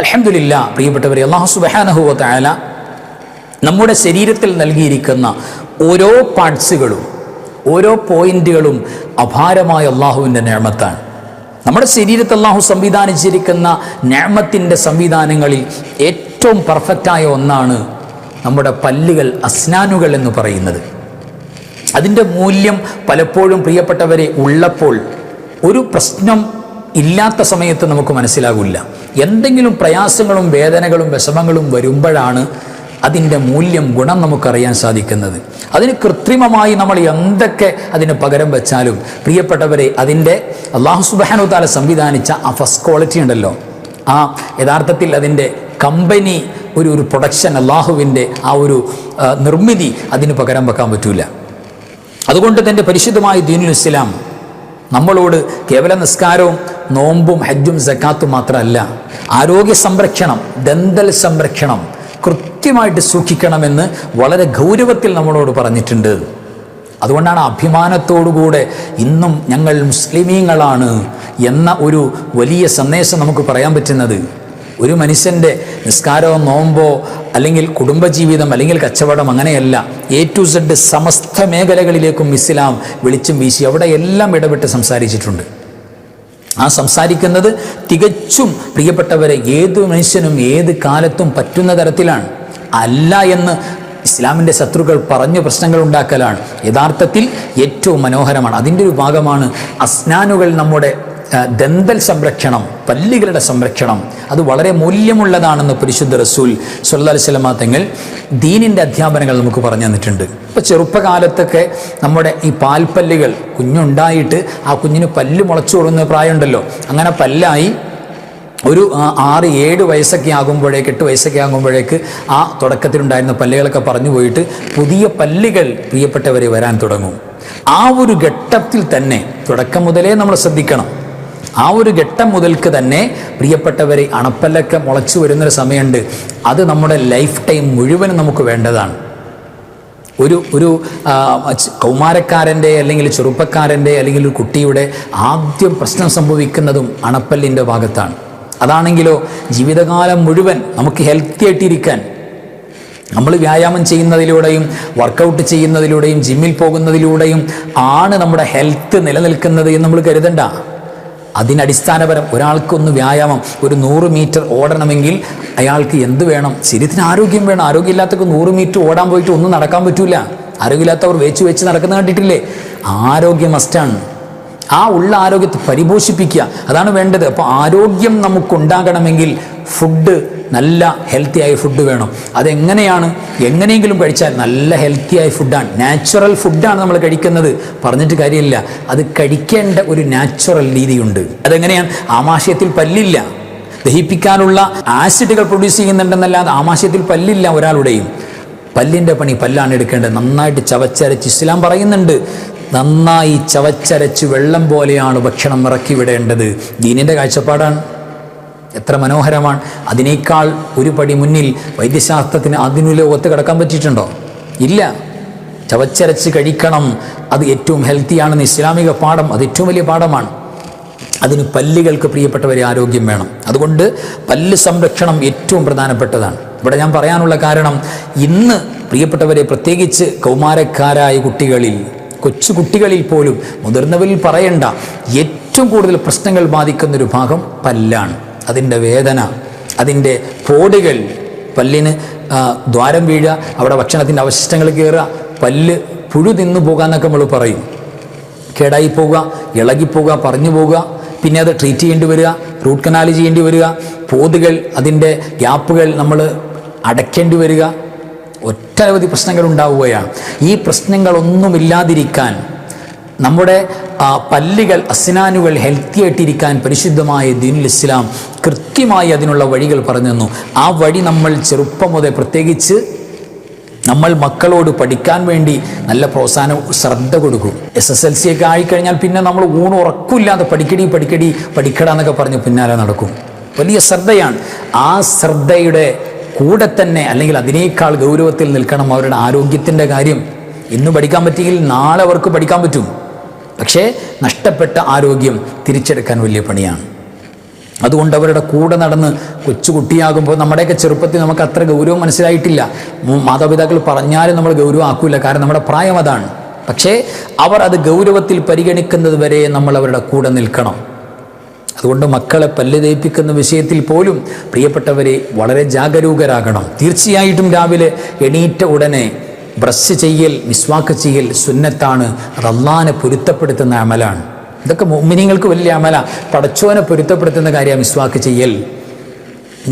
അലഹമില്ല പ്രിയപ്പെട്ടവരെ അള്ളാഹു സുബാനഹുല നമ്മുടെ ശരീരത്തിൽ നൽകിയിരിക്കുന്ന ഓരോ പാർട്സുകളും ഓരോ പോയിന്റുകളും അപാരമായ അള്ളാഹുവിന്റെ നേമത്താണ് നമ്മുടെ ശരീരത്തിൽ അള്ളാഹു സംവിധാനിച്ചിരിക്കുന്ന നേമത്തിന്റെ സംവിധാനങ്ങളിൽ ഏറ്റവും പെർഫെക്റ്റായ ഒന്നാണ് നമ്മുടെ പല്ലുകൾ അസ്നാനുകൾ എന്ന് പറയുന്നത്. അതിന്റെ മൂല്യം പലപ്പോഴും പ്രിയപ്പെട്ടവരെ ഉള്ളപ്പോൾ ഒരു പ്രശ്നം ഇല്ലാത്ത സമയത്ത് നമുക്ക് മനസ്സിലാകില്ല എന്തെങ്കിലും പ്രയാസങ്ങളും വേദനകളും വിഷമങ്ങളും വരുമ്പോഴാണ് അതിന്റെ മൂല്യം ഗുണം നമുക്കറിയാൻ സാധിക്കുന്നത്. അതിന് കൃത്രിമമായി നമ്മൾ എന്തൊക്കെ അതിന് പകരം വെച്ചാലും പ്രിയപ്പെട്ടവരെ അതിന്റെ അള്ളാഹു സുബാനു താല സംവിധാനിച്ച ആ ഫസ്റ്റ് ക്വാളിറ്റി ഉണ്ടല്ലോ. ആ യഥാർത്ഥത്തിൽ അതിന്റെ കമ്പനി ഒരു ഒരു പ്രൊഡക്ഷൻ അള്ളാഹുവിന്റെ ആ ഒരു നിർമ്മിതി അതിന് പകരം വെക്കാൻ പറ്റൂല. അതുകൊണ്ട് തന്നെ പരിശുദ്ധമായ ദീനുൽ ഇസ്ലാം നമ്മളോട് കേവല നിസ്കാരവും നോമ്പും ഹജ്ജും സക്കാത്തും മാത്രമല്ല ആരോഗ്യ സംരക്ഷണം ദന്തൽ സംരക്ഷണം കൃത്യമായിട്ട് സൂക്ഷിക്കണമെന്ന് വളരെ ഗൗരവത്തിൽ നമ്മളോട് പറഞ്ഞിട്ടുണ്ട്. അതുകൊണ്ടാണ് അഭിമാനത്തോടുകൂടെ ഇന്നും ഞങ്ങൾ മുസ്ലിമീങ്ങളാണ് എന്ന ഒരു വലിയ സന്ദേശം നമുക്ക് പറയാൻ പറ്റുന്നത്. ഒരു മനുഷ്യന്റെ നിസ്കാരമോ നോമ്പോ അല്ലെങ്കിൽ കുടുംബജീവിതം അല്ലെങ്കിൽ കച്ചവടം അങ്ങനെയല്ല. എ ടു സെഡ് സമസ്ത മേഖലകളിലേക്കും ഇസ്ലാം വെളിച്ചം വീശി അവിടെ എല്ലാം ഇടപെട്ട് സംസാരിച്ചിട്ടുണ്ട്. ആ സംസാരിക്കുന്നത് തികച്ചും പ്രിയപ്പെട്ടവരെ ഏത് മനുഷ്യനും ഏത് കാലത്തും പറ്റുന്ന തരത്തിലാണ്. അല്ല എന്ന് ഇസ്ലാമിന്റെ ശത്രുക്കൾ പറഞ്ഞു പ്രശ്നങ്ങൾ ഉണ്ടാക്കലാണ്. യഥാർത്ഥത്തിൽ ഏറ്റവും മനോഹരമാണ്. അതിന്റെ ഒരു ഭാഗമാണ് അസ്നാനുകൾ നമ്മുടെ ദന്തൽ സംരക്ഷണം പല്ലുകളുടെ സംരക്ഷണം അത് വളരെ മൂല്യമുള്ളതാണെന്ന് പരിശുദ്ധ റസൂൽ അലൈഹി വസല്ലമ തങ്ങൾ ദീനിന്റെ അധ്യാപനങ്ങൾ നമുക്ക് പറഞ്ഞു തന്നിട്ടുണ്ട്. ഇപ്പോൾ ചെറുപ്പകാലത്തൊക്കെ നമ്മുടെ ഈ പാൽപ്പല്ലുകൾ കുഞ്ഞുണ്ടായിട്ട് ആ കുഞ്ഞിന് പല്ല് മുളച്ചു കൊടുക്കുന്ന പ്രായമുണ്ടല്ലോ. അങ്ങനെ പല്ലായി ഒരു ആറ് ഏഴ് വയസ്സൊക്കെ ആകുമ്പോഴേക്ക് എട്ട് വയസ്സൊക്കെ ആകുമ്പോഴേക്ക് ആ തുടക്കത്തിലുണ്ടായിരുന്ന പല്ലുകളൊക്കെ പറഞ്ഞു പോയിട്ട് പുതിയ പല്ലുകൾ പ്രിയപ്പെട്ടവരെ വരാൻ തുടങ്ങും. ആ ഒരു ഘട്ടത്തിൽ തന്നെ തുടക്കം മുതലേ നമ്മൾ ശ്രദ്ധിക്കണം. ആ ഒരു ഘട്ടം മുതൽക്ക് തന്നെ പ്രിയപ്പെട്ടവരെ അണപ്പല്ലൊക്കെ മുളച്ചു വരുന്നൊരു സമയമുണ്ട്. അത് നമ്മുടെ ലൈഫ് ടൈം മുഴുവനും നമുക്ക് വേണ്ടതാണ്. ഒരു ഒരു കൗമാരക്കാരന്റെ അല്ലെങ്കിൽ ചെറുപ്പക്കാരന്റെ അല്ലെങ്കിൽ ഒരു കുട്ടിയുടെ ആദ്യം പ്രശ്നം സംഭവിക്കുന്നതും അണപ്പല്ലിന്റെ ഭാഗത്താണ്. അതാണെങ്കിലോ ജീവിതകാലം മുഴുവൻ നമുക്ക് ഹെൽത്തി ആയിട്ടിരിക്കാൻ നമ്മൾ വ്യായാമം ചെയ്യുന്നതിലൂടെയും വർക്കൗട്ട് ചെയ്യുന്നതിലൂടെയും ജിമ്മിൽ പോകുന്നതിലൂടെയും ആണ് നമ്മുടെ ഹെൽത്ത് നിലനിൽക്കുന്നത് എന്ന് നമ്മൾ കരുതണ്ട. അതിനടിസ്ഥാനപരം ഒരാൾക്കൊന്ന് വ്യായാമം ഒരു നൂറ് മീറ്റർ ഓടണമെങ്കിൽ അയാൾക്ക് എന്ത് വേണം? ശരീരത്തിന് ആരോഗ്യം വേണം. ആരോഗ്യമില്ലാത്തവർക്ക് നൂറ് മീറ്റർ ഓടാൻ പോയിട്ട് ഒന്നും നടക്കാൻ പറ്റില്ല ആരോഗ്യമില്ലാത്തവർ വെച്ച് വെച്ച് നടക്കുന്ന കണ്ടിട്ടില്ലേ? ആരോഗ്യം മസ്റ്റാണ് ആ ഉള്ള ആരോഗ്യത്തെ പരിപോഷിപ്പിക്കുക. അതാണ് വേണ്ടത്. അപ്പോൾ ആരോഗ്യം നമുക്കുണ്ടാകണമെങ്കിൽ ഫുഡ് നല്ല ഹെൽത്തി ആയ ഫുഡ് വേണം. അതെങ്ങനെയാണ്? എങ്ങനെയെങ്കിലും കഴിച്ചാൽ നല്ല ഹെൽത്തി ആയ ഫുഡാണ് നാച്ചുറൽ ഫുഡാണ് നമ്മൾ കഴിക്കുന്നത്. പറഞ്ഞിട്ട് കാര്യമില്ല. അത് കഴിക്കേണ്ട ഒരു നാച്ചുറൽ രീതിയുണ്ട്. അതെങ്ങനെയാണ്? ആമാശയത്തിൽ പല്ലില്ല. ദഹിപ്പിക്കാനുള്ള ആസിഡുകൾ പ്രൊഡ്യൂസ് ചെയ്യുന്നുണ്ടെന്നല്ലാതെ ആമാശയത്തിൽ പല്ലില്ല ഒരാളുടെയും. പല്ലിന്റെ പണി പല്ലാണ് എടുക്കേണ്ടത്. നന്നായിട്ട് ചവച്ചരച്ച് ഇസ്ലാം പറയുന്നുണ്ട്. നന്നായി ചവച്ചരച്ച് വെള്ളം പോലെയാണ് ഭക്ഷണം ഇറക്കി വിടേണ്ടത്. ദീനിന്റെ കാഴ്ചപ്പാടാണ്. എത്ര മനോഹരമാണ്. അതിനേക്കാൾ ഒരു പടി മുന്നിൽ വൈദ്യശാസ്ത്രത്തിന് അതിനുള്ളിൽ ഒത്ത് കിടക്കാൻ പറ്റിയിട്ടുണ്ടോ? ഇല്ല. ചവച്ചരച്ച് കഴിക്കണം. അത് ഏറ്റവും ഹെൽത്തിയാണെന്ന് ഇസ്ലാമിക പാഠം അത് ഏറ്റവും വലിയ പാഠമാണ്. അതിന് പല്ലുകൾക്ക് പ്രിയപ്പെട്ടവരെ ആരോഗ്യം വേണം. അതുകൊണ്ട് പല്ല് സംരക്ഷണം ഏറ്റവും പ്രധാനപ്പെട്ടതാണ്. ഇവിടെ ഞാൻ പറയാനുള്ള കാരണം ഇന്ന് പ്രിയപ്പെട്ടവരെ പ്രത്യേകിച്ച് കൗമാരക്കാരായ കുട്ടികളിൽ കൊച്ചു കുട്ടികളിൽ പോലും മുതിർന്നവരിൽ പറയണ്ട ഏറ്റവും കൂടുതൽ പ്രശ്നങ്ങൾ ബാധിക്കുന്നൊരു ഭാഗം പല്ലാണ്. അതിന്റെ വേദന അതിന്റെ പോടികൾ പല്ലിന് ദ്വാരം വീഴുക അവിടെ ഭക്ഷണത്തിന്റെ അവശിഷ്ടങ്ങൾ കയറുക പല്ല് പുഴു തിന്നു പോകുക എന്നൊക്കെ നമ്മൾ പറയും. കേടായി പോവുക ഇളകിപ്പോവുക പറഞ്ഞു പോവുക പിന്നെ അത് ട്രീറ്റ് ചെയ്യേണ്ടി വരിക റൂട്ട് കനാൽ ചെയ്യേണ്ടി വരിക പോതുകൾ അതിന്റെ ഗ്യാപ്പുകൾ നമ്മൾ അടയ്ക്കേണ്ടി വരിക. ഒട്ടനവധി പ്രശ്നങ്ങൾ ഉണ്ടാവുകയാണ്. ഈ പ്രശ്നങ്ങളൊന്നുമില്ലാതിരിക്കാൻ നമ്മുടെ പല്ലുകൾ അസ്നാനുകൾ ഹെൽത്തി ആയിട്ടിരിക്കാൻ പരിശുദ്ധമായ ദീനുൽ ഇസ്ലാം കൃത്യമായി അതിനുള്ള വഴികൾ പറഞ്ഞു തന്നു. ആ വഴി നമ്മൾ ചെറുപ്പം മുതൽ പ്രത്യേകിച്ച് നമ്മൾ മക്കളോട് പഠിക്കാൻ വേണ്ടി നല്ല പ്രോത്സാഹനം ശ്രദ്ധ കൊടുക്കും. എസ് എസ് എൽ സി ഒക്കെ ആയിക്കഴിഞ്ഞാൽ പിന്നെ നമ്മൾ ഊണ് ഉറക്കില്ലാതെ പഠിക്കടി പഠിക്കടി പഠിക്കട എന്നൊക്കെ പറഞ്ഞ് പിന്നാലെ നടക്കും. വലിയ ശ്രദ്ധയാണ്. ആ ശ്രദ്ധയുടെ കൂടെ തന്നെ അല്ലെങ്കിൽ അതിനേക്കാൾ ഗൗരവത്തിൽ നിൽക്കണം അവരുടെ ആരോഗ്യത്തിന്റെ കാര്യം. ഇന്ന് പഠിക്കാൻ പറ്റിയെങ്കിൽ നാളെ അവർക്ക് പഠിക്കാൻ പറ്റും. പക്ഷേ നഷ്ടപ്പെട്ട ആരോഗ്യം തിരിച്ചെടുക്കാൻ വലിയ പണിയാണ്. അതുകൊണ്ട് അവരുടെ കൂടെ നടന്ന് കൊച്ചുകുട്ടിയാകുമ്പോൾ നമ്മുടെയൊക്കെ ചെറുപ്പത്തിൽ നമുക്ക് അത്ര ഗൗരവം മനസ്സിലായിട്ടില്ല. മാതാപിതാക്കൾ പറഞ്ഞാലും നമ്മൾ ഗൗരവം ആക്കില്ല കാരണം നമ്മുടെ പ്രായം അതാണ്. പക്ഷേ അവർ അത് ഗൗരവത്തിൽ പരിഗണിക്കുന്നത് വരെ നമ്മൾ അവരുടെ കൂടെ നിൽക്കണം. അതുകൊണ്ട് മക്കളെ പല്ല് തേപ്പിക്കുന്ന വിഷയത്തിൽ പോലും പ്രിയപ്പെട്ടവരെ വളരെ ജാഗരൂകരാകണം. തീർച്ചയായിട്ടും രാവിലെ എണീറ്റ ഉടനെ ബ്രഷ് ചെയ്യൽ മിസ്വാക്ക് ചെയ്യൽ സുന്നത്താണ്. അത് അള്ളാനെ പൊരുത്തപ്പെടുത്തുന്ന അമലാണ്. ഇതൊക്കെ മോമിനിങ്ങൾക്ക് വലിയ അമല. പടച്ചോനെ പൊരുത്തപ്പെടുത്തുന്ന കാര്യം മിസ്വാക്ക് ചെയ്യൽ.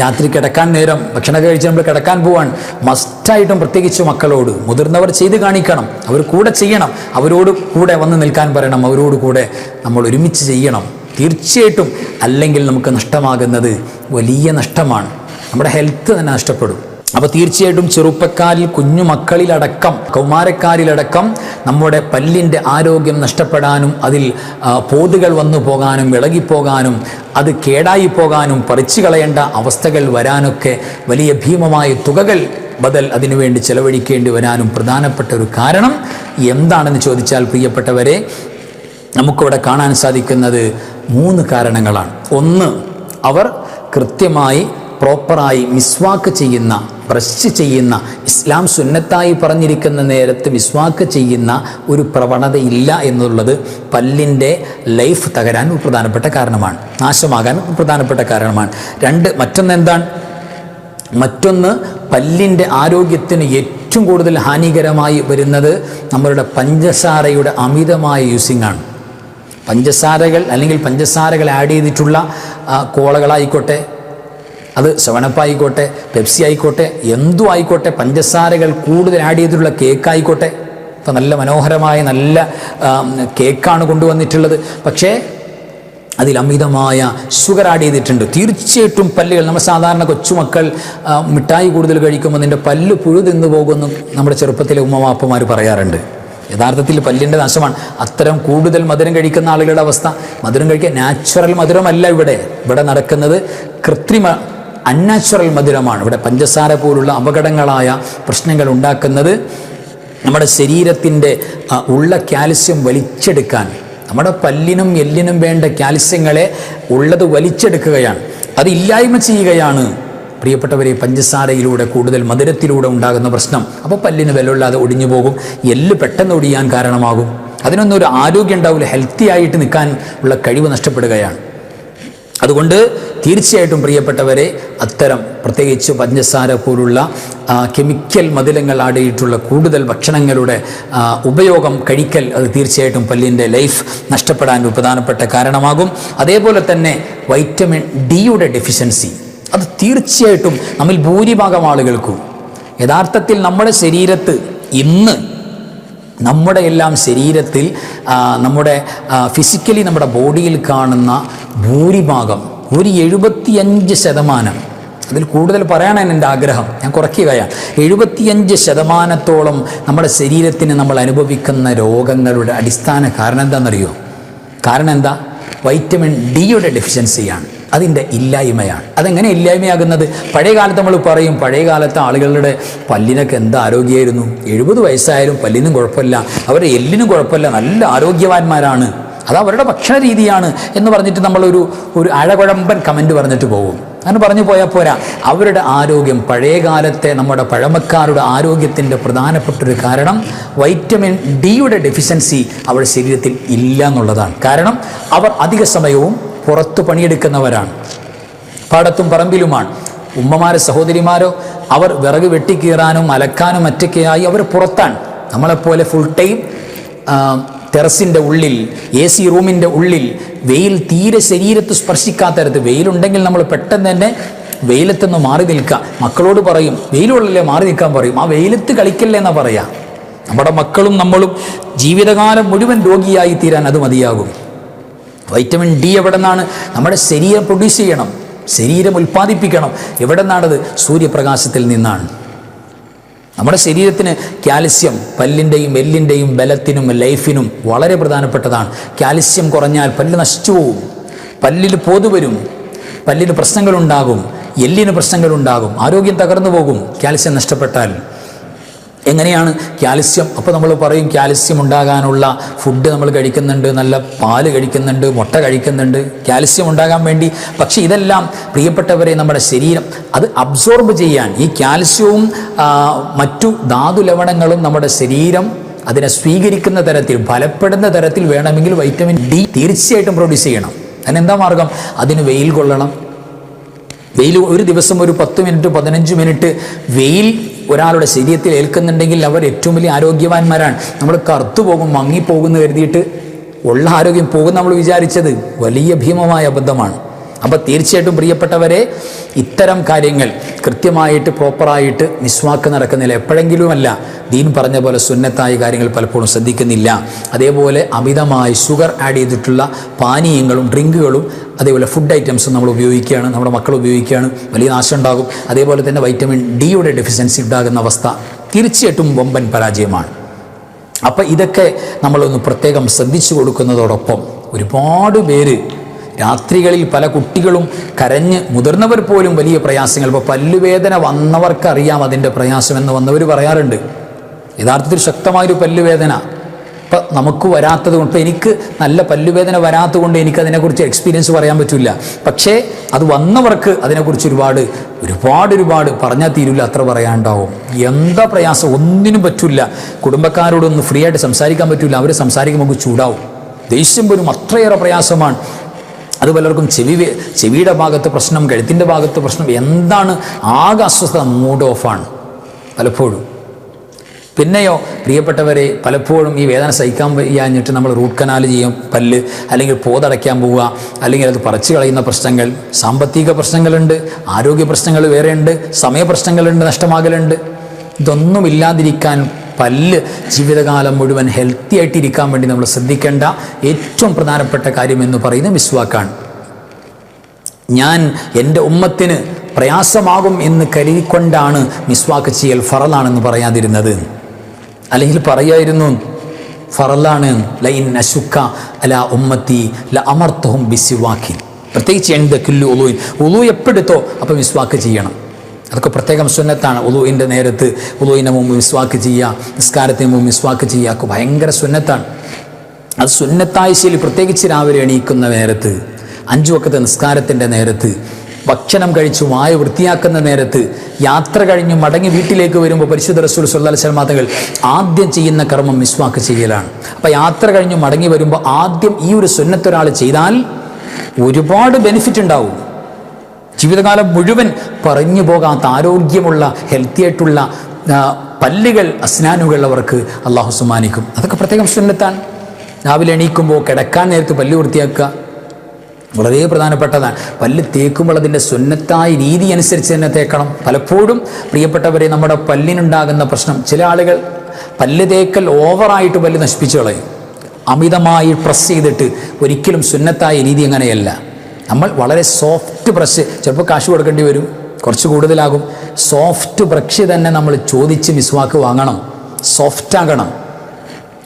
രാത്രി കിടക്കാൻ നേരം ഭക്ഷണം കഴിച്ച് നമ്മൾ കിടക്കാൻ പോവാൻ മസ്റ്റായിട്ടും പ്രത്യേകിച്ച് മക്കളോട് മുതിർന്നവർ ചെയ്ത് കാണിക്കണം. അവർ കൂടെ ചെയ്യണം. അവരോട് കൂടെ വന്ന് നിൽക്കാൻ പറയണം. അവരോട് കൂടെ നമ്മൾ ഒരുമിച്ച് ചെയ്യണം. തീർച്ചയായിട്ടും അല്ലെങ്കിൽ നമുക്ക് നഷ്ടമാകുന്നത് വലിയ നഷ്ടമാണ്. നമ്മുടെ ഹെൽത്ത് തന്നെ നഷ്ടപ്പെടും. അപ്പോൾ തീർച്ചയായിട്ടും ചെറുപ്പക്കാരിൽ കുഞ്ഞു മക്കളിലടക്കം കൗമാരക്കാരിലടക്കം നമ്മുടെ പല്ലിന്റെ ആരോഗ്യം നഷ്ടപ്പെടാനും അതിൽ പോതുകൾ വന്നു പോകാനും ഇളകിപ്പോകാനും അത് കേടായി പോകാനും പറിച്ചു കളയേണ്ട അവസ്ഥകൾ വരാനൊക്കെ വലിയ ഭീമമായ തുകകൾ ബദൽ അതിനുവേണ്ടി ചെലവഴിക്കേണ്ടി വരാനും പ്രധാനപ്പെട്ട ഒരു കാരണം എന്താണെന്ന് ചോദിച്ചാൽ പ്രിയപ്പെട്ടവരെ നമുക്കിവിടെ കാണാൻ സാധിക്കുന്നത് മൂന്ന് കാരണങ്ങളാണ്. ഒന്ന് അവർ കൃത്യമായി പ്രോപ്പറായി മിസ്വാക്ക് ചെയ്യുന്ന ബ്രഷ് ചെയ്യുന്ന ഇസ്ലാം സുന്നത്തായി പറഞ്ഞിരിക്കുന്ന നേരത്ത് മിസ്വാക്ക് ചെയ്യുന്ന ഒരു പ്രവണതയില്ല എന്നുള്ളത് പല്ലിന്റെ ലൈഫ് തകരാൻ പ്രധാനപ്പെട്ട കാരണമാണ്. നാശമാകാൻ പ്രധാനപ്പെട്ട കാരണമാണ്. രണ്ട് മറ്റൊന്ന് എന്താണ് മറ്റൊന്ന് പല്ലിന്റെ ആരോഗ്യത്തിന് ഏറ്റവും കൂടുതൽ ഹാനികരമായി വരുന്നത് നമ്മളുടെ പഞ്ചസാരയുടെ അമിതമായ യൂസിംഗ് ആണ്. പഞ്ചസാരകൾ അല്ലെങ്കിൽ പഞ്ചസാരകൾ ആഡ് ചെയ്തിട്ടുള്ള കോളകളായിക്കോട്ടെ അത് ശവണപ്പായിക്കോട്ടെ പെപ്സി ആയിക്കോട്ടെ എന്തു ആയിക്കോട്ടെ പഞ്ചസാരകൾ കൂടുതൽ ആഡ് ചെയ്തിട്ടുള്ള കേക്ക് ആയിക്കോട്ടെ. ഇപ്പം നല്ല മനോഹരമായ നല്ല കേക്കാണ് കൊണ്ടുവന്നിട്ടുള്ളത്. പക്ഷേ അതിൽ അമിതമായ ഷുഗർ ആഡ് ചെയ്തിട്ടുണ്ട്. തീർച്ചയായിട്ടും പല്ലുകൾ നമ്മൾ സാധാരണ കൊച്ചുമക്കൾ മിഠായി കൂടുതൽ കഴിക്കുമ്പോൾ നിന്റെ പല്ല് പുഴു തിന്നു പോകുമെന്ന് നമ്മുടെ ചെറുപ്പത്തിലെ ഉമ്മമാപ്പമാർ പറയാറുണ്ട്. യഥാർത്ഥത്തിൽ പല്ലിന്റെ നാശമാണ്. അത്തരം കൂടുതൽ മധുരം കഴിക്കുന്ന ആളുകളുടെ അവസ്ഥ. മധുരം കഴിക്കാൻ നാച്ചുറൽ മധുരമല്ല ഇവിടെ. ഇവിടെ നടക്കുന്നത് കൃത്രിമ അൺനാച്ചുറൽ മധുരമാണ്. ഇവിടെ പഞ്ചസാര പോലുള്ള അപകടങ്ങളായ പ്രശ്നങ്ങൾ ഉണ്ടാക്കുന്നത് നമ്മുടെ ശരീരത്തിന്റെ ഉള്ള കാൽസ്യം വലിച്ചെടുക്കാൻ നമ്മുടെ പല്ലിനും എല്ലിനും വേണ്ട കാൽസ്യങ്ങളെ ഉള്ളത് വലിച്ചെടുക്കുകയാണ്. അത് ഇല്ലായ്മ ചെയ്യുകയാണ്. പ്രിയപ്പെട്ടവരെ പഞ്ചസാരയിലൂടെ കൂടുതൽ മധുരത്തിലൂടെ ഉണ്ടാകുന്ന പ്രശ്നം. അപ്പോൾ പല്ലിന് വിലയില്ലാതെ ഒടിഞ്ഞു പോകും. എല്ല് പെട്ടെന്ന് ഒടിയാൻ കാരണമാകും. അതിനൊന്നും ഒരു ആരോഗ്യം ഉണ്ടാവില്ല. ഹെൽത്തി ആയിട്ട് നിൽക്കാൻ ഉള്ള കഴിവ് നഷ്ടപ്പെടുകയാണ്. അതുകൊണ്ട് തീർച്ചയായിട്ടും പ്രിയപ്പെട്ടവരെ അത്തരം പ്രത്യേകിച്ച് പഞ്ചസാര പോലുള്ള കെമിക്കൽ മതിലങ്ങൾ ആടിയിട്ടുള്ള കൂടുതൽ ഭക്ഷണങ്ങളുടെ ഉപയോഗം കഴിക്കൽ അത് തീർച്ചയായിട്ടും പല്ലിന്റെ ലൈഫ് നഷ്ടപ്പെടാൻ പ്രധാനപ്പെട്ട കാരണമാകും. അതേപോലെ തന്നെ വൈറ്റമിൻ ഡിയുടെ ഡെഫിഷ്യൻസി അത് തീർച്ചയായിട്ടും നമ്മിൽ ഭൂരിഭാഗം ആളുകൾക്കും. യഥാർത്ഥത്തിൽ നമ്മുടെ ശരീരത്ത് ഇന്ന് നമ്മുടെ എല്ലാം ശരീരത്തിൽ നമ്മുടെ ഫിസിക്കലി നമ്മുടെ ബോഡിയിൽ കാണുന്ന ഭൂരിഭാഗം ഒരു എഴുപത്തിയഞ്ച് ശതമാനം അതിൽ കൂടുതൽ പറയാനാണ് എന്റെ ആഗ്രഹം ഞാൻ കുറയ്ക്കുകയാണ്. എഴുപത്തിയഞ്ച് ശതമാനത്തോളം നമ്മുടെ ശരീരത്തിന് നമ്മൾ അനുഭവിക്കുന്ന രോഗങ്ങളുടെ അടിസ്ഥാന കാരണം എന്താണെന്നറിയോ? കാരണം എന്താ? വൈറ്റമിൻ ഡിയുടെ ഡെഫിഷ്യൻസിയാണ് അതിന്റെ ഇല്ലായ്മയാണ്. അതെങ്ങനെ ഇല്ലായ്മയാകുന്നത്? പഴയ കാലത്ത് നമ്മൾ പറയും പഴയ കാലത്തെ ആളുകളുടെ പല്ലിനൊക്കെ എന്ത് ആരോഗ്യമായിരുന്നു? എഴുപത് വയസ്സായാലും പല്ലിനും കുഴപ്പമില്ല. അവരുടെ എല്ലിനും കുഴപ്പമില്ല. നല്ല ആരോഗ്യവാന്മാരാണ്. അത് അവരുടെ ഭക്ഷണ രീതിയാണ് എന്ന് പറഞ്ഞിട്ട് നമ്മളൊരു ഒരു അഴകുഴമ്പൻ കമന്റ് പറഞ്ഞിട്ട് പോകും. അങ്ങനെ പറഞ്ഞു പോയാൽ പോരാ. അവരുടെ ആരോഗ്യം പഴയ കാലത്തെ നമ്മുടെ പഴമക്കാരുടെ ആരോഗ്യത്തിന്റെ പ്രധാനപ്പെട്ടൊരു കാരണം വൈറ്റമിൻ ഡിയുടെ ഡെഫിഷ്യൻസി അവരുടെ ശരീരത്തിൽ ഇല്ല എന്നുള്ളതാണ്. കാരണം അവർ അധിക സമയവും പുറത്ത് പണിയെടുക്കുന്നവരാണ്. പാടത്തും പറമ്പിലുമാണ്. ഉമ്മമാരോ സഹോദരിമാരോ അവർ വിറക് വെട്ടിക്കീറാനും അലക്കാനും മറ്റൊക്കെയായി അവർ പുറത്താണ്. നമ്മളെപ്പോലെ ഫുൾ ടൈം ടെറസിന്റെ ഉള്ളിൽ എ സി റൂമിന്റെ ഉള്ളിൽ വെയിൽ തീരെ ശരീരത്ത് സ്പർശിക്കാത്ത തരത്ത് വെയിലുണ്ടെങ്കിൽ നമ്മൾ പെട്ടെന്ന് തന്നെ വെയിലത്തുനിന്ന് മാറി നിൽക്കുക. മക്കളോട് പറയും വെയിലുള്ളല്ലേ മാറി നിൽക്കാൻ പറയും? ആ വെയിലത്ത് കളിക്കല്ലേ എന്നാ പറയാ. നമ്മുടെ മക്കളും നമ്മളും ജീവിതകാലം മുഴുവൻ രോഗിയായി തീരാൻ അത് മതിയാകും. വൈറ്റമിൻ ഡി എവിടെ നിന്നാണ് നമ്മുടെ ശരീരം പ്രൊഡ്യൂസ് ചെയ്യണം. ശരീരം ഉൽപ്പാദിപ്പിക്കണം. എവിടെ നിന്നാണത് സൂര്യപ്രകാശത്തിൽ നിന്നാണ്. നമ്മുടെ ശരീരത്തിന് കാൽസ്യം പല്ലിന്റെയും എല്ലിന്റെയും ബലത്തിനും ലൈഫിനും വളരെ പ്രധാനപ്പെട്ടതാണ്. കാൽസ്യം കുറഞ്ഞാൽ പല്ല് നശിച്ചു പോവും. പല്ലിൽ പോതുവരും പല്ലിന് പ്രശ്നങ്ങളുണ്ടാകും. എല്ലിന് പ്രശ്നങ്ങളുണ്ടാകും. ആരോഗ്യം തകർന്നു പോകും. കാൽസ്യം നഷ്ടപ്പെട്ടാൽ. എങ്ങനെയാണ് കാൽസ്യം? അപ്പോൾ നമ്മൾ പറയും കാൽസ്യം ഉണ്ടാകാനുള്ള ഫുഡ് നമ്മൾ കഴിക്കുന്നുണ്ട് നല്ല പാൽ കഴിക്കുന്നുണ്ട് മുട്ട കഴിക്കുന്നുണ്ട്. കാൽസ്യം ഉണ്ടാകാൻ വേണ്ടി. പക്ഷേ ഇതെല്ലാം പ്രിയപ്പെട്ടവരെ നമ്മുടെ ശരീരം അത് അബ്സോർബ് ചെയ്യാൻ ഈ കാൽസ്യവും മറ്റു ധാതു ലവണങ്ങളും നമ്മുടെ ശരീരം അതിനെ സ്വീകരിക്കുന്ന തരത്തിൽ ഫലപ്പെടുന്ന തരത്തിൽ വേണമെങ്കിൽ വൈറ്റമിൻ ഡി തീർച്ചയായിട്ടും പ്രൊഡ്യൂസ് ചെയ്യണം. അതിനെന്താ മാർഗം? അതിന് വെയിൽ കൊള്ളണം. വെയിൽ ഒരു ദിവസം ഒരു പത്ത് മിനിറ്റ് പതിനഞ്ച് മിനിറ്റ് വെയിൽ ഒരാളുടെ ശരീരത്തിൽ ഏൽക്കുന്നുണ്ടെങ്കിൽ അവർ ഏറ്റവും വലിയ ആരോഗ്യവാന്മാരാണ്. നമ്മൾ കറുത്തു പോകും മങ്ങിപ്പോകുന്ന കരുതിയിട്ട് ഉള്ള ആരോഗ്യം പോകും നമ്മൾ വിചാരിച്ചത് വലിയ ഭീമമായ അബദ്ധമാണ്. അപ്പോൾ തീർച്ചയായിട്ടും പ്രിയപ്പെട്ടവരെ ഇത്തരം കാര്യങ്ങൾ കൃത്യമായിട്ട് പ്രോപ്പറായിട്ട് നിസ്വാക്ക് നടക്കുന്നില്ല. എപ്പോഴെങ്കിലുമല്ല ദീൻ പറഞ്ഞ പോലെ സുന്നത്തായ കാര്യങ്ങൾ പലപ്പോഴും ശ്രദ്ധിക്കുന്നില്ല. അതേപോലെ അമിതമായി ഷുഗർ ആഡ് ചെയ്തിട്ടുള്ള പാനീയങ്ങളും ഡ്രിങ്കുകളും അതേപോലെ ഫുഡ് ഐറ്റംസും നമ്മൾ ഉപയോഗിക്കുകയാണ് നമ്മുടെ മക്കൾ ഉപയോഗിക്കുകയാണ് വലിയ നാശം ഉണ്ടാകും അതേപോലെ തന്നെ വൈറ്റമിൻ ഡിയുടെ ഡെഫിഷ്യൻസി ഉണ്ടാകുന്ന അവസ്ഥ തീർച്ചയായിട്ടും വമ്പൻ പരാജയമാണ്. അപ്പം ഇതൊക്കെ നമ്മളൊന്ന് പ്രത്യേകം ശ്രദ്ധിച്ചു കൊടുക്കുന്നതോടൊപ്പം ഒരുപാട് പേര് രാത്രികളിൽ പല കുട്ടികളും കരഞ്ഞ് മുതിർന്നവർ പോലും വലിയ പ്രയാസങ്ങൾ. ഇപ്പോൾ പല്ലുവേദന വന്നവർക്കറിയാം അതിന്റെ പ്രയാസമെന്ന് വന്നവർ പറയാറുണ്ട്. യഥാർത്ഥത്തിൽ ശക്തമായൊരു പല്ലുവേദന. ഇപ്പം നമുക്ക് വരാത്തത് കൊണ്ട് എനിക്ക് നല്ല പല്ലുവേദന വരാത്തതുകൊണ്ട് എനിക്ക് അതിനെക്കുറിച്ച് എക്സ്പീരിയൻസ് പറയാൻ പറ്റില്ല. പക്ഷേ അത് വന്നവർക്ക് അതിനെക്കുറിച്ച് ഒരുപാട് ഒരുപാട് ഒരുപാട് പറഞ്ഞാൽ തീരില്ല അത്ര പറയാനുണ്ടാവും. എന്താ പ്രയാസം? ഒന്നിനും പറ്റില്ല കുടുംബക്കാരോടൊന്നും ഫ്രീ ആയിട്ട് സംസാരിക്കാൻ പറ്റില്ല അവർ സംസാരിക്കുമ്പോൾ നമുക്ക് ചൂടാവും. ദേഷ്യം പോലും അത്രയേറെ പ്രയാസമാണ്. അത് പലർക്കും ചെവി ചെവിയുടെ ഭാഗത്ത് പ്രശ്നം കഴുത്തിന്റെ ഭാഗത്ത് പ്രശ്നം എന്താണ്? ആകെ അസ്വസ്ഥത മൂഡ് ഓഫാണ് പലപ്പോഴും. പിന്നെയോ പ്രിയപ്പെട്ടവരെ പലപ്പോഴും ഈ വേദന സഹിക്കാൻ വയ്യാഞ്ഞിട്ട് നമ്മൾ റൂട്ട് കനാൽ ചെയ്യും പല്ല് അല്ലെങ്കിൽ പോതടയ്ക്കാൻ പോവുക അല്ലെങ്കിൽ അത് പറിച്ചു കളയുന്ന പ്രശ്നങ്ങൾ സാമ്പത്തിക പ്രശ്നങ്ങളുണ്ട് ആരോഗ്യ പ്രശ്നങ്ങൾ വേറെയുണ്ട് സമയ പ്രശ്നങ്ങളുണ്ട് നഷ്ടമാകലുണ്ട്. ഇതൊന്നും ഇല്ലാതിരിക്കാൻ പല്ല് ജീവിതകാലം മുഴുവൻ ഹെൽത്തി ആയിട്ടിരിക്കാൻ വേണ്ടി നമ്മൾ ശ്രദ്ധിക്കേണ്ട ഏറ്റവും പ്രധാനപ്പെട്ട കാര്യം എന്ന് പറയുന്നത് മിസ്വാക്കാണ്. ഞാൻ എന്റെ ഉമ്മത്തിന് പ്രയാസമാകും എന്ന് കരുതിക്കൊണ്ടാണ് മിസ്വാക്ക് ചെയ്യൽ ഫറലാണെന്ന് പറയാതിരുന്നത്. അല്ലെങ്കിൽ പറയായിരുന്നു ഫറലാണ് ലൈൻ അശുക്ക അല ഉമ്മത്തി ല അമർത്തഹും ബിസിവാക്കി പ്രത്യേകിച്ച് എന്ത് കില്ലു ഉലൂൻ ഉലു എപ്പെടുത്തോ അപ്പം വിസ്വാക്ക് ചെയ്യണം. അതൊക്കെ പ്രത്യേകം സുന്നത്താണ്. ഉലുവിന്റെ നേരത്ത് ഉലുവിന്റെ മുമ്പ് വിസ്വാക്ക് ചെയ്യുക നിസ്കാരത്തിന് മുമ്പ് വിസ്വാക്ക് ചെയ്യുക ഒക്കെ ഭയങ്കര സുന്നത്താണ്. അത് സുന്നത്തായ ശൈലി പ്രത്യേകിച്ച് രാവിലെ എണീക്കുന്ന നേരത്ത് അഞ്ചു വക്കത്തെ നിസ്കാരത്തിന്റെ നേരത്ത് ഭക്ഷണം കഴിച്ചു വായ വൃത്തിയാക്കുന്ന നേരത്ത് യാത്ര കഴിഞ്ഞ് മടങ്ങി വീട്ടിലേക്ക് വരുമ്പോൾ പരിശുദ്ധ റസൂൽ സുല്ലാ ശർമാതകൾ ആദ്യം ചെയ്യുന്ന കർമ്മം മിസ്വാക്ക് ചെയ്യലാണ്. അപ്പം യാത്ര കഴിഞ്ഞ് മടങ്ങി വരുമ്പോൾ ആദ്യം ഈ ഒരു സുന്നത്തൊരാൾ ചെയ്താൽ ഒരുപാട് ബെനിഫിറ്റ് ഉണ്ടാവും. ജീവിതകാലം മുഴുവൻ പറഞ്ഞു പോകാത്ത ആരോഗ്യമുള്ള ഹെൽത്തി ആയിട്ടുള്ള പല്ലുകൾ അസ്നാനുകൾ അവർക്ക് അള്ളാഹു സുമാനിക്കും അതൊക്കെ പ്രത്യേകം സുന്നത്താണ്. രാവിലെ എണീക്കുമ്പോൾ കിടക്കാൻ നേരത്ത് പല്ല് വൃത്തിയാക്കുക. വളരെ പ്രധാനപ്പെട്ടതാണ്. പല്ല് തേക്കുമ്പോൾ അതിന്റെ സുന്നത്തായ രീതി അനുസരിച്ച് തന്നെ തേക്കണം. പലപ്പോഴും പ്രിയപ്പെട്ടവരെ നമ്മുടെ പല്ലിനുണ്ടാകുന്ന പ്രശ്നം ചില ആളുകൾ പല്ല് തേക്കൽ ഓവറായിട്ട് പല്ല് നശിപ്പിച്ചു കളയും. അമിതമായി പ്രസ് ചെയ്തിട്ട് ഒരിക്കലും സുന്നത്തായ രീതി അങ്ങനെയല്ല. നമ്മൾ വളരെ സോഫ്റ്റ് ബ്രഷ് ചിലപ്പോൾ കാശ് കൊടുക്കേണ്ടി വരും കുറച്ച് കൂടുതലാകും. സോഫ്റ്റ് ബ്രഷ് തന്നെ നമ്മൾ ചോദിച്ച് മിസ്വാക്ക് വാങ്ങണം. സോഫ്റ്റ് ആകണം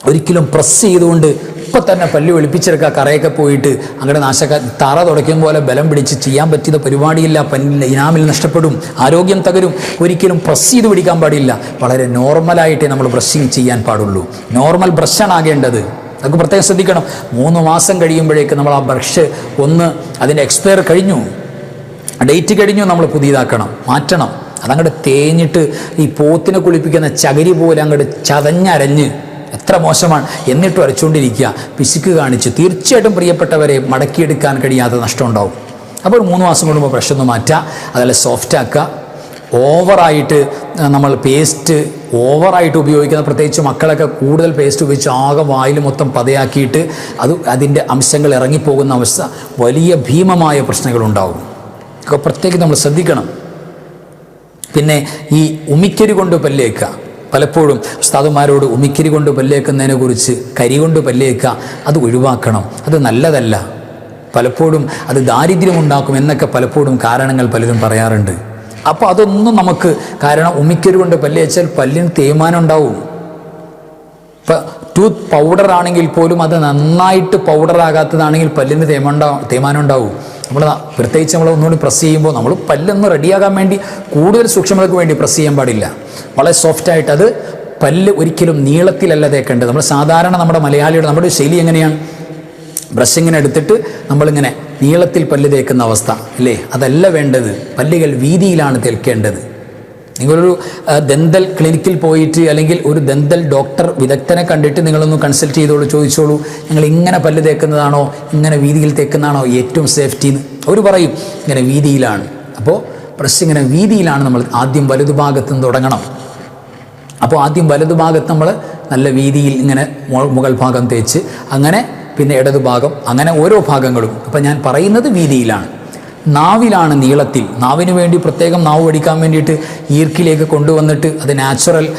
ഒരിക്കലും പ്രസ് ചെയ്തുകൊണ്ട് ഇപ്പം തന്നെ പല്ല് വെളുപ്പിച്ചെടുക്കുക കറയൊക്കെ പോയിട്ട് അങ്ങനെ നാശക്ക. തറ തുടയ്ക്കും പോലെ ബലം പിടിച്ച് ചെയ്യാൻ പറ്റിയ പരിപാടിയില്ല പല്ലില്ല ഇനാമിൽ നഷ്ടപ്പെടും ആരോഗ്യം തകരും. ഒരിക്കലും പ്രസ് ചെയ്ത് പിടിക്കാൻ പാടില്ല. വളരെ നോർമലായിട്ടേ നമ്മൾ ബ്രഷിങ് ചെയ്യാൻ പാടുള്ളൂ. നോർമൽ ബ്രഷാണ് ആകേണ്ടത്. അതൊക്കെ പ്രത്യേകം ശ്രദ്ധിക്കണം. മൂന്ന് മാസം കഴിയുമ്പോഴേക്ക് നമ്മൾ ആ ബ്രഷ് ഒന്ന് അതിന്റെ എക്സ്പയർ കഴിഞ്ഞു. ഡേറ്റ് കഴിഞ്ഞു നമ്മൾ പുതിയതാക്കണം മാറ്റണം. അതങ്ങോട്ട് തേഞ്ഞിട്ട് ഈ പോത്തിനെ കുളിപ്പിക്കുന്ന ചകിരി പോലെ അങ്ങോട്ട് ചതഞ്ഞരഞ്ഞ് എത്ര മോശമാണ്. എന്നിട്ട് അരച്ചുകൊണ്ടിരിക്കുക. പിശുക്ക് കാണിച്ച് തീർച്ചയായിട്ടും പ്രിയപ്പെട്ടവരെ മടക്കിയെടുക്കാൻ കഴിയാത്ത നഷ്ടം ഉണ്ടാവും അപ്പോൾ ഒരു മൂന്ന് മാസം കൂടുമ്പോൾ ബ്രഷ് ഒന്ന് മാറ്റുക അതല്ല സോഫ്റ്റ് ആക്കുക. ഓവറായിട്ട് നമ്മൾ പേസ്റ്റ് ഓവറായിട്ട് ഉപയോഗിക്കുന്ന പ്രത്യേകിച്ച് മക്കളൊക്കെ കൂടുതൽ പേസ്റ്റ് ഉപയോഗിച്ച് ആകെ വായിൽ മൊത്തം പതയാക്കിയിട്ട് അത് അതിന്റെ അംശങ്ങൾ ഇറങ്ങിപ്പോകുന്ന അവസ്ഥ വലിയ ഭീമമായ പ്രശ്നങ്ങളുണ്ടാകും ഒക്കെ പ്രത്യേകിച്ച് നമ്മൾ ശ്രദ്ധിക്കണം. പിന്നെ ഈ ഉമിക്കരി കൊണ്ട് പല്ലേക്കുക പലപ്പോഴും ഉസ്താദുമാരോട് ഉമിക്കിരി കൊണ്ട് പല്ലേക്കുന്നതിനെ കുറിച്ച് കരി കൊണ്ട് പല്ലേക്കുക അത് ഒഴിവാക്കണം അത് നല്ലതല്ല. പലപ്പോഴും അത് ദാരിദ്ര്യമുണ്ടാക്കും എന്നൊക്കെ പലപ്പോഴും കാരണങ്ങൾ പലരും പറയാറുണ്ട്. അപ്പോൾ അതൊന്നും നമുക്ക് കാരണം ഉമിക്കരി കൊണ്ട് പല്ലേച്ചാൽ പല്ലിന് തേയ്മാനം ഉണ്ടാവും. ഇപ്പം ടൂത്ത് പൗഡർ ആണെങ്കിൽ പോലും അത് നന്നായിട്ട് പൗഡർ ആകാത്തതാണെങ്കിൽ പല്ലിന് തേമാണ്ടാവും തേയ്മാനം ഉണ്ടാവും. നമ്മൾ പ്രത്യേകിച്ച് നമ്മൾ ഒന്നുകൂടി പ്രസ് ചെയ്യുമ്പോൾ നമ്മൾ പല്ലൊന്ന് റെഡിയാകാൻ വേണ്ടി കൂടുതൽ സൂക്ഷ്മതയ്ക്ക് വേണ്ടി പ്രസ് ചെയ്യാൻ പാടില്ല. വളരെ സോഫ്റ്റായിട്ട് അത് പല്ല് ഒരിക്കലും നീളത്തിലല്ല തേക്കേണ്ടത്. നമ്മൾ സാധാരണ നമ്മുടെ മലയാളിയുടെ നമ്മുടെ ശൈലി എങ്ങനെയാണ്? ബ്രഷ് ഇങ്ങനെ എടുത്തിട്ട് നമ്മളിങ്ങനെ നീളത്തിൽ പല്ല് തേക്കുന്ന അവസ്ഥ അല്ലേ? അതല്ല വേണ്ടത്. പല്ലുകൾ വീതിയിലാണ് തേക്കേണ്ടത്. നിങ്ങളൊരു ദന്തൽ ക്ലിനിക്കിൽ പോയിട്ട് അല്ലെങ്കിൽ ഒരു ദന്തൽ ഡോക്ടർ വിദഗ്ധനെ കണ്ടിട്ട് നിങ്ങളൊന്ന് കൺസൾട്ട് ചെയ്തോളൂ ചോദിച്ചോളൂ നിങ്ങൾ ഇങ്ങനെ പല്ല് തേക്കുന്നതാണോ? ഇങ്ങനെ വീതിയിൽ തേക്കുന്നതാണോ? ഏറ്റവും സേഫ്റ്റി എന്ന് അവർ പറയും ഇങ്ങനെ വീതിയിലാണ്. അപ്പോൾ പ്രസ് ഇങ്ങനെ വീതിയിലാണ് നമ്മൾ ആദ്യം വലതുഭാഗത്ത് നിന്ന് തുടങ്ങണം. അപ്പോൾ ആദ്യം വലതുഭാഗത്ത് നമ്മൾ നല്ല വീതിയിൽ ഇങ്ങനെ മുകൾ ഭാഗം തേച്ച് അങ്ങനെ പിന്നെ ഇടതുഭാഗം അങ്ങനെ ഓരോ ഭാഗങ്ങളും. അപ്പം ഞാൻ പറയുന്നത് വീതിയിലാണ്. നാവിലാണ് നീളത്തിൽ. നാവിന് വേണ്ടി പ്രത്യേകം നാവ് പഠിക്കാൻ വേണ്ടിയിട്ട് ഈർക്കിലേക്ക് കൊണ്ടുവന്നിട്ട് അത് നാച്ചുറൽ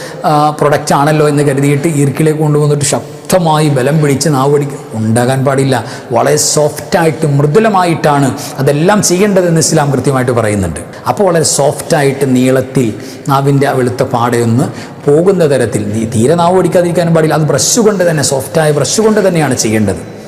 പ്രൊഡക്റ്റ് ആണല്ലോ എന്ന് കരുതിയിട്ട് ഈർക്കിലേക്ക് കൊണ്ടുവന്നിട്ട് ശക്തമായി ബലം പിടിച്ച് നാവ് പഠിക്കുക ഉണ്ടാകാൻ പാടില്ല. വളരെ സോഫ്റ്റായിട്ട് മൃദുലമായിട്ടാണ് അതെല്ലാം ചെയ്യേണ്ടതെന്ന് ഇസ്ലാം കൃത്യമായിട്ട് പറയുന്നുണ്ട്. അപ്പോൾ വളരെ സോഫ്റ്റായിട്ട് നീളത്തിൽ നാവിന്റെ ആ വെളുത്ത പാടയൊന്ന് പോകുന്ന തരത്തിൽ തീരെ നാവ് പഠിക്കാതിരിക്കാനും പാടില്ല. അത് ബ്രഷ് കൊണ്ട് തന്നെ സോഫ്റ്റായ ബ്രഷ് കൊണ്ട് തന്നെയാണ് ചെയ്യേണ്ടത്.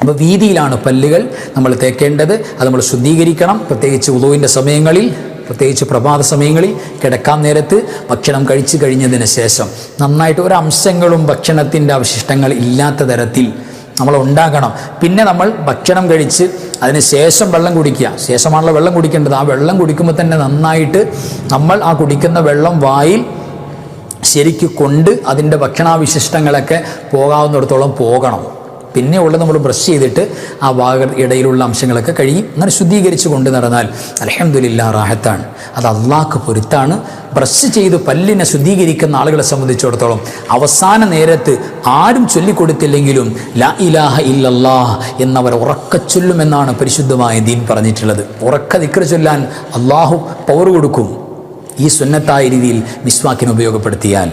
അപ്പോൾ വീതിയിലാണ് പല്ലുകൾ നമ്മൾ തേക്കേണ്ടത്. അത് നമ്മൾ ശുദ്ധീകരിക്കണം. പ്രത്യേകിച്ച് ഉദുവിന്റെ സമയങ്ങളിൽ പ്രത്യേകിച്ച് പ്രഭാത സമയങ്ങളിൽ കിടക്കാൻ നേരത്ത് ഭക്ഷണം കഴിച്ചു കഴിഞ്ഞതിന് ശേഷം. നന്നായിട്ട് ഒരു അംശങ്ങളും ഭക്ഷണത്തിന്റെ അവശിഷ്ടങ്ങൾ ഇല്ലാത്ത തരത്തിൽ നമ്മൾ ഉണ്ടാക്കണം പിന്നെ നമ്മൾ ഭക്ഷണം കഴിച്ച് അതിന് ശേഷം വെള്ളം കുടിക്കുക. ശേഷമാണല്ലോ വെള്ളം കുടിക്കേണ്ടത്. ആ വെള്ളം കുടിക്കുമ്പോൾ തന്നെ നന്നായിട്ട് നമ്മൾ ആ കുടിക്കുന്ന വെള്ളം വായിൽ ശരിക്ക് കൊണ്ട് അതിന്റെ ഭക്ഷണാവിശിഷ്ടങ്ങളൊക്കെ പോകാവുന്നിടത്തോളം പോകണം. പിന്നെ ഉള്ളത് നമ്മൾ ബ്രഷ് ചെയ്തിട്ട് ആ വാഗ ഇടയിലുള്ള അംശങ്ങളൊക്കെ കഴുകി അങ്ങനെ ശുദ്ധീകരിച്ച് കൊണ്ട് നടന്നാൽ അലഹമുല്ല റാഹത്താണ്. അത് അള്ളാഹ്ക്ക് പൊരുത്താണ്. ബ്രഷ് ചെയ്ത് പല്ലിനെ ശുദ്ധീകരിക്കുന്ന ആളുകളെ സംബന്ധിച്ചിടത്തോളം അവസാന നേരത്ത് ആരും ചൊല്ലിക്കൊടുത്തില്ലെങ്കിലും ലാ ഇലാഹ ഇല്ലല്ലാഹ് എന്നവർ ഉറക്ക ചൊല്ലുമെന്നാണ് പരിശുദ്ധമായ ദീൻ പറഞ്ഞിട്ടുള്ളത്. ഉറക്ക ദിക്ർ ചൊല്ലാൻ അള്ളാഹു പവർ കൊടുക്കും. ഈ സുന്നത്തായ രീതിയിൽ മിസ്വാക്കിനെ ഉപയോഗപ്പെടുത്തിയാൽ.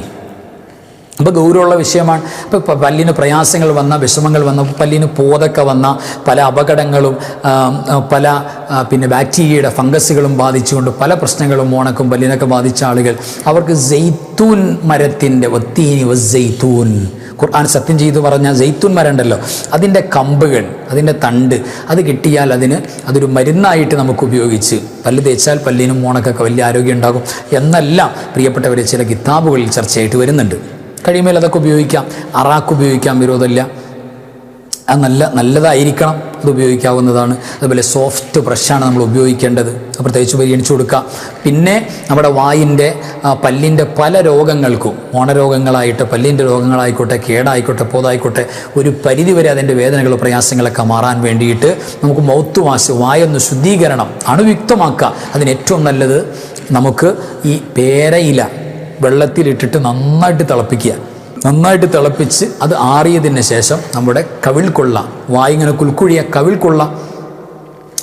അപ്പോൾ ഗൗരവമുള്ള വിഷയമാണ്. ഇപ്പോൾ പല്ലിന് പ്രയാസങ്ങൾ വന്ന വിഷമങ്ങൾ വന്ന പല്ലിന് പോതൊക്കെ വന്ന പല അപകടങ്ങളും പല പിന്നെ ബാക്ടീരിയയുടെ ഫംഗസുകളും ബാധിച്ചുകൊണ്ട് പല പ്രശ്നങ്ങളും മോണക്കും പല്ലിനൊക്കെ ബാധിച്ച ആളുകൾ. അവർക്ക് ജെയ്ത്തൂൻ മരത്തിന്റെ ഒത്തീനി വസ്സെയ്ത്തൂൻ ഖുർആൻ സത്യം ചെയ്തു പറഞ്ഞ ജെയ്ത്തൂൻ മരം ഉണ്ടല്ലോ അതിന്റെ കമ്പുകൾ അതിന്റെ തണ്ട് അത് കിട്ടിയാൽ അതിന് അതൊരു മരുന്നായിട്ട് നമുക്ക് ഉപയോഗിച്ച് പല്ല് തേച്ചാൽ പല്ലിനും മോണക്കൊക്കെ വലിയ ആരോഗ്യം ഉണ്ടാകും. എന്നെല്ലാം പ്രിയപ്പെട്ടവരെ ചില കിതാബുകളിൽ ചർച്ചയായിട്ട് വരുന്നുണ്ട്. കഴിയുമ്പോൾ അതൊക്കെ ഉപയോഗിക്കാം. അറാക്ക് ഉപയോഗിക്കാം വിരോധമില്ല. അത് നല്ല നല്ലതായിരിക്കണം. അത് ഉപയോഗിക്കാവുന്നതാണ്. അതുപോലെ സോഫ്റ്റ് ബ്രഷാണ് നമ്മൾ ഉപയോഗിക്കേണ്ടത്. പ്രത്യേകിച്ച് പരിഗണിച്ചു കൊടുക്കുക പിന്നെ നമ്മുടെ വായിന്റെ പല്ലിന്റെ പല രോഗങ്ങൾക്കും ഓണരോഗങ്ങളായിട്ട് പല്ലിന്റെ രോഗങ്ങളായിക്കോട്ടെ കേടായിക്കോട്ടെ പോതായിക്കോട്ടെ ഒരു പരിധിവരെ അതിന്റെ വേദനകൾ പ്രയാസങ്ങളൊക്കെ മാറാൻ വേണ്ടിയിട്ട് നമുക്ക് മൗത്ത് വാശ് വായൊന്ന് ശുദ്ധീകരണം അണുയുക്തമാക്കുക അതിന് ഏറ്റവും നല്ലത് നമുക്ക് ഈ പേരയില വെള്ളത്തിലിട്ടിട്ട് നന്നായിട്ട് തിളപ്പിക്കുക. നന്നായിട്ട് തിളപ്പിച്ച് അത് ആറിയതിന് ശേഷം നമ്മുടെ കവിൾക്കൊള്ള വായിങ്ങനെ കുൽക്കുഴിയ കവിൾക്കൊള്ള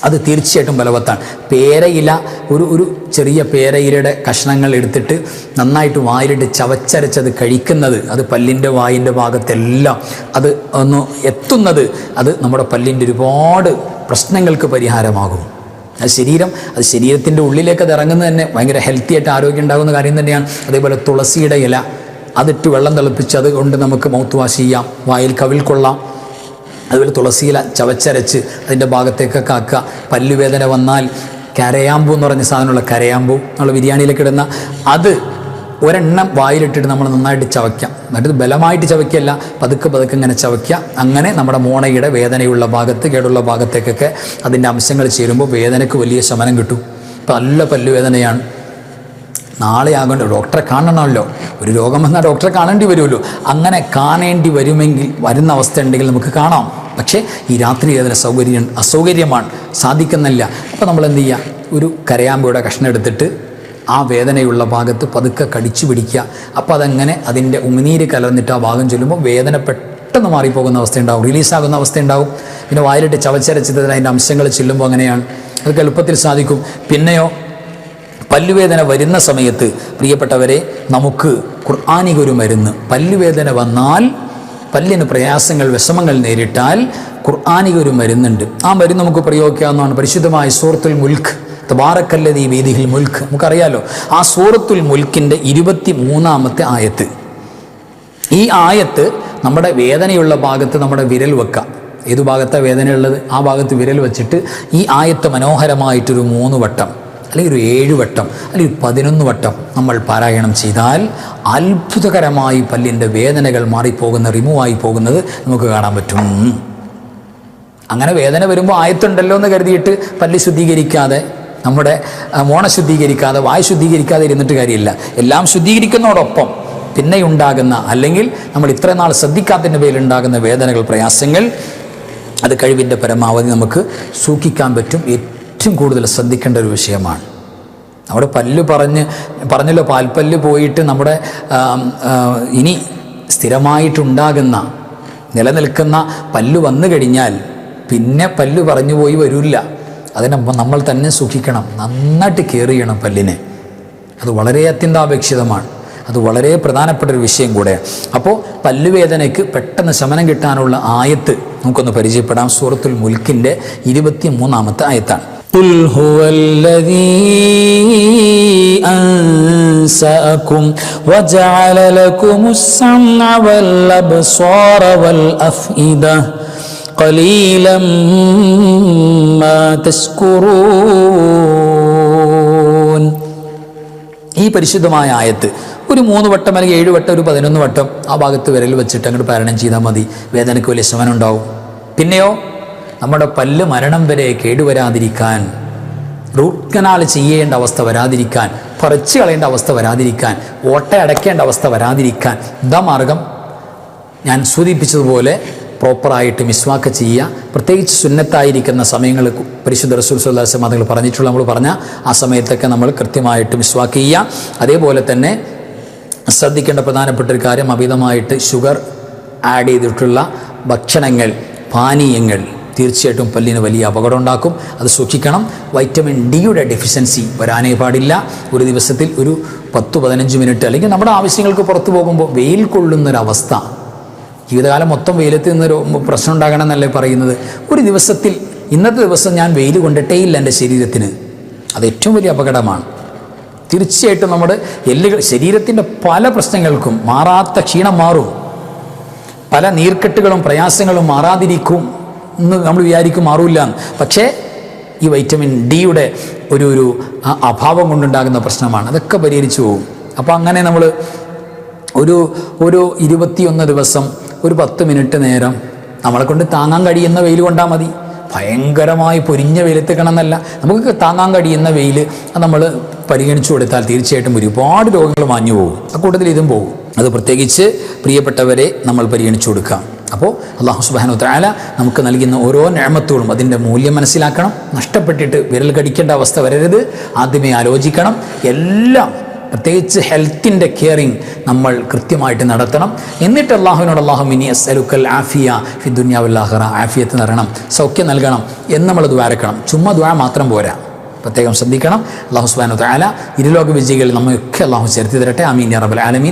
അത് തീർച്ചയായിട്ടും ബലവത്താണ്. പേരയില ഒരു ഒരു ചെറിയ പേരയിലയുടെ കഷ്ണങ്ങൾ എടുത്തിട്ട് നന്നായിട്ട് വായിലിട്ട് ചവച്ചരച്ചത് കഴിക്കുന്നത് അത് പല്ലിന്റെ വായിന്റെ ഭാഗത്തെല്ലാം അത് ഒന്ന് എത്തുന്നത് അത് നമ്മുടെ പല്ലിന്റെ ഒരുപാട് പ്രശ്നങ്ങൾക്ക് പരിഹാരമാകും. അത് ശരീരം അത് ശരീരത്തിന്റെ ഉള്ളിലേക്ക് അത് ഇറങ്ങുന്നത് തന്നെ ഭയങ്കര ഹെൽത്തി ആയിട്ട് ആരോഗ്യം ഉണ്ടാകുന്ന കാര്യം തന്നെയാണ്. അതേപോലെ തുളസിയുടെ ഇല അതിട്ട് വെള്ളം തിളപ്പിച്ച് അതുകൊണ്ട് നമുക്ക് മൗത്ത് വാഷ് ചെയ്യാം വായിൽ കവിൽ കൊള്ളാം. അതുപോലെ തുളസിയില ചവച്ചരച്ച് അതിന്റെ ഭാഗത്തേക്കൊക്കെ ആക്കുക പല്ലുവേദന വന്നാൽ കരയാമ്പൂ എന്ന് പറഞ്ഞ സാധനമുള്ള കരയാമ്പൂ നമ്മൾ ബിരിയാണിയിലേക്ക് ഇടുന്ന അത് ഒരെണ്ണം വായിലിട്ടിട്ട് നമ്മൾ നന്നായിട്ട് ചവയ്ക്കാം. എന്നിട്ട് ബലമായിട്ട് ചവയ്ക്കല്ല പതുക്കെ പതുക്കെ ഇങ്ങനെ ചവയ്ക്കുക. അങ്ങനെ നമ്മുടെ മോണയുടെ വേദനയുള്ള ഭാഗത്ത് കേടുള്ള ഭാഗത്തേക്കൊക്കെ അതിന്റെ അംശങ്ങൾ ചേരുമ്പോൾ വേദനയ്ക്ക് വലിയ ശമനം കിട്ടും. ഇപ്പം നല്ല പല്ലുവേദനയാണ്. നാളെ ആകേണ്ട ഡോക്ടറെ കാണണമല്ലോ. ഒരു രോഗം വന്നാൽ ഡോക്ടറെ കാണേണ്ടി വരുമല്ലോ. അങ്ങനെ കാണേണ്ടി വരുമെങ്കിൽ വരുന്ന അവസ്ഥ ഉണ്ടെങ്കിൽ നമുക്ക് കാണാം. പക്ഷേ ഈ രാത്രി വേദന സൗകര്യം അസൗകര്യമാണ്. സാധിക്കുന്നില്ല. അപ്പോൾ നമ്മൾ എന്ത് ചെയ്യുക? ഒരു കരയാമ്പയുടെ കഷ്ണം എടുത്തിട്ട് ആ വേദനയുള്ള ഭാഗത്ത് പതുക്കെ കടിച്ചു പിടിക്കുക. അപ്പോൾ അതങ്ങനെ അതിന്റെ ഉമിനീര് കലർന്നിട്ട് ആ ഭാഗം ചൊല്ലുമ്പോൾ വേദന പെട്ടെന്ന് മാറിപ്പോകുന്ന അവസ്ഥയുണ്ടാവും. റിലീസാകുന്ന അവസ്ഥയുണ്ടാവും. പിന്നെ വായിലിട്ട് ചവച്ചരച്ചത് അതിന്റെ അംശങ്ങൾ ചെല്ലുമ്പോൾ അങ്ങനെയാണ്. അതൊക്കെ എളുപ്പത്തിൽ സാധിക്കും. പിന്നെയോ പല്ലുവേദന വരുന്ന സമയത്ത് പ്രിയപ്പെട്ടവരെ നമുക്ക് ഖുർആാനിക ഒരു മരുന്ന്. പല്ലുവേദന വന്നാൽ പല്ലിന് പ്രയാസങ്ങൾ വിഷമങ്ങൾ നേരിട്ടാൽ ഖുർആാനിക ഒരു മരുന്നുണ്ട്. ആ മരുന്ന് നമുക്ക് പ്രയോഗിക്കാവുന്നതാണ്. പരിശുദ്ധമായ സൂറത്തുൽ മുൽക്ക് തബാറക്കല്ലതി വേദിഹിൽ മുൽക്ക് നമുക്കറിയാലോ ആ സൂറത്തുൽ മുൽക്കിന്റെ ഇരുപത്തി മൂന്നാമത്തെ ആയത്ത്. ഈ ആയത്ത് നമ്മുടെ വേദനയുള്ള ഭാഗത്ത് നമ്മുടെ വിരൽ വെക്കാം. ഏതു ഭാഗത്താണ് വേദനയുള്ളത്? ആ ഭാഗത്ത് വിരൽ വെച്ചിട്ട് ഈ ആയത്ത് മനോഹരമായിട്ടൊരു മൂന്ന് വട്ടം അല്ലെങ്കിൽ ഒരു ഏഴ് വട്ടം അല്ലെങ്കിൽ പതിനൊന്ന് വട്ടം നമ്മൾ പാരായണം ചെയ്താൽ അത്ഭുതകരമായി പല്ലിന്റെ വേദനകൾ മാറിപ്പോകുന്ന റിമൂവായി പോകുന്നത് നമുക്ക് കാണാൻ പറ്റും. അങ്ങനെ വേദന വരുമ്പോൾ ആയത്തുണ്ടല്ലോ എന്ന് കരുതിയിട്ട് പല്ല് ശുദ്ധീകരിക്കാതെ നമ്മുടെ മോണ ശുദ്ധീകരിക്കാതെ വായു ശുദ്ധീകരിക്കാതെ ഇരുന്നിട്ട് കാര്യമില്ല. എല്ലാം ശുദ്ധീകരിക്കുന്നതോടൊപ്പം പിന്നെ ഉണ്ടാകുന്ന അല്ലെങ്കിൽ നമ്മൾ ഇത്രയും നാൾ ശ്രദ്ധിക്കാത്തതിന്റെ പേരിലുണ്ടാകുന്ന വേദനകൾ പ്രയാസങ്ങൾ അത് കഴിവിന്റെ പരമാവധി നമുക്ക് സൂക്ഷിക്കാൻ പറ്റും. ഏറ്റവും കൂടുതൽ ശ്രദ്ധിക്കേണ്ട ഒരു വിഷയമാണ്. നമ്മുടെ പല്ല് പറഞ്ഞ് പറഞ്ഞല്ലോ പാൽപ്പല്ല് പോയിട്ട് നമ്മുടെ ഇനി സ്ഥിരമായിട്ടുണ്ടാകുന്ന നിലനിൽക്കുന്ന പല്ല് വന്നു കഴിഞ്ഞാൽ പിന്നെ പല്ല് പറഞ്ഞു പോയി വരില്ല. അതിനെ നമ്മൾ തന്നെ സൂക്ഷിക്കണം നന്നായിട്ട് കെയർ ചെയ്യണം പല്ലിനെ അത് വളരെ അത്യന്താപേക്ഷിതമാണ് അത് വളരെ പ്രധാനപ്പെട്ട ഒരു വിഷയം കൂടെ അപ്പോൾ പല്ലുവേദനയ്ക്ക് പെട്ടെന്ന് ശമനം കിട്ടാനുള്ള ആയത്ത് നമുക്കൊന്ന് പരിചയപ്പെടാം സൂറത്തുൽ മുൽക്കിൻ്റെ ഇരുപത്തി മൂന്നാമത്തെ ആയത്താണ് قل هو الذي أنسأكم وجعل لكم السمع والأبصار والأفئدة قليلا ما تشكرون ഈ പരിശുദ്ധമായ ആയത്ത് ഒരു മൂന്ന് വട്ടം അല്ലെങ്കിൽ ഏഴ് വട്ടം ഒരു പതിനൊന്ന് വട്ടം ആ ഭാഗത്ത് വിരൽ വെച്ചിട്ട് അങ്ങോട്ട് പാരണം ചെയ്താൽ മതി വേദനയ്ക്ക് വലിയ ശമനം ഉണ്ടാവും പിന്നെയോ നമ്മുടെ പല്ല് മരണം വരെ കേടുവരാതിരിക്കാൻ റൂട്ട് കനാൽ ചെയ്യേണ്ട അവസ്ഥ വരാതിരിക്കാൻ പറിച്ചു കളയേണ്ട അവസ്ഥ വരാതിരിക്കാൻ ഓട്ട അടയ്ക്കേണ്ട അവസ്ഥ വരാതിരിക്കാൻ ഇതാ മാർഗം ഞാൻ സൂചിപ്പിച്ചതുപോലെ പ്രോപ്പറായിട്ട് മിസ്വാക്ക് ചെയ്യുക. പ്രത്യേകിച്ച് സുന്നത്തായിരിക്കുന്ന സമയങ്ങൾ പരിശുദ്ധ റസൂൽ സുല്ലാസ് മതങ്ങൾ പറഞ്ഞിട്ടുള്ള നമ്മൾ പറഞ്ഞ ആ സമയത്തൊക്കെ നമ്മൾ കൃത്യമായിട്ട് മിസ്വാക്ക് ചെയ്യുക. അതേപോലെ തന്നെ ശ്രദ്ധിക്കേണ്ട പ്രധാനപ്പെട്ട ഒരു കാര്യം അമിതമായിട്ട് ഷുഗർ ആഡ് ചെയ്തിട്ടുള്ള ഭക്ഷണങ്ങൾ പാനീയങ്ങൾ തീർച്ചയായിട്ടും പല്ലിന് വലിയ അപകടം ഉണ്ടാക്കും. അത് സൂക്ഷിക്കണം. വൈറ്റമിൻ ഡിയുടെ ഡെഫിഷ്യൻസി വരാനേ പാടില്ല. ഒരു ദിവസത്തിൽ ഒരു പത്ത് പതിനഞ്ച് മിനിറ്റ് അല്ലെങ്കിൽ നമ്മുടെ ആവശ്യങ്ങൾക്ക് പുറത്തു പോകുമ്പോൾ വെയിൽ കൊള്ളുന്നൊരവസ്ഥ ജീവിതകാലം മൊത്തം വെയിലത്ത് നിന്നൊരു പ്രശ്നം ഉണ്ടാകണം എന്നല്ലേ പറയുന്നത്? ഒരു ദിവസത്തിൽ ഇന്നത്തെ ദിവസം ഞാൻ വെയിൽ കൊണ്ടിട്ടേ ഇല്ല എന്റെ ശരീരത്തിന്. അത് ഏറ്റവും വലിയ അപകടമാണ്. തീർച്ചയായിട്ടും നമ്മുടെ എല്ലുകൾ ശരീരത്തിന്റെ പല പ്രശ്നങ്ങൾക്കും മാറാത്ത ക്ഷീണം മാറും. പല നീർക്കെട്ടുകളും പ്രയാസങ്ങളും മാറാതിരിക്കും എന്ന് നമ്മൾ വിചാരിക്കും മാറൂല്ല പക്ഷേ ഈ വൈറ്റമിൻ ഡിയുടെ ഒരു ഒരു അഭാവം കൊണ്ടുണ്ടാകുന്ന പ്രശ്നമാണ്. അതൊക്കെ പരിഹരിച്ചു പോകും. അപ്പോൾ അങ്ങനെ നമ്മൾ ഒരു ഒരു ഇരുപത്തിയൊന്ന് ദിവസം ഒരു പത്ത് മിനിറ്റ് നേരം നമ്മളെ കൊണ്ട് താങ്ങാൻ കഴിയുന്ന വെയിൽ കൊണ്ടാൽ മതി. ഭയങ്കരമായി പൊരിഞ്ഞ വെയിലെത്തിക്കണം എന്നല്ല നമുക്ക് താങ്ങാൻ കഴിയുന്ന വെയിൽ നമ്മൾ പരിഗണിച്ചു കൊടുത്താൽ തീർച്ചയായിട്ടും ഒരുപാട് രോഗങ്ങൾ മാഞ്ഞു പോകും. കൂട്ടത്തിൽ ഇതും പോകും. അത് പ്രത്യേകിച്ച് പ്രിയപ്പെട്ടവരെ നമ്മൾ പരിഗണിച്ചു കൊടുക്കാം. അപ്പോൾ അള്ളാഹു സുബാനു താല നമുക്ക് നൽകുന്ന ഓരോ ഞാമത്തുകളും അതിന്റെ മൂല്യം മനസ്സിലാക്കണം. നഷ്ടപ്പെട്ടിട്ട് വിരൽ കടിക്കേണ്ട അവസ്ഥ വരരുത്. ആദ്യമേ ആലോചിക്കണം. എല്ലാം പ്രത്യേകിച്ച് ഹെൽത്തിന്റെ കെയറിങ് നമ്മൾ കൃത്യമായിട്ട് നടത്തണം. എന്നിട്ട് അള്ളാഹുവിനോട് അള്ളാഹു മിനി അസലുക്കൽ ആഫിയ ഫി ദുന്യാവുല്ലാഹറ ആഫിയത്ത് നൽകണം സൗഖ്യം നൽകണം എന്ന് നമ്മൾ ദ്വാരക്കണം ചുമ്മാ ദ്വാര മാത്രം പോരാ. പ്രത്യേകം ശ്രദ്ധിക്കണം. അള്ളാഹു സുബാനു താല ഇരുലോക വിജയികളിൽ നമ്മയൊക്കെ അള്ളാഹു ചേർത്തി തരട്ടെ. അമീൻ റബൽ ആലമീൻ.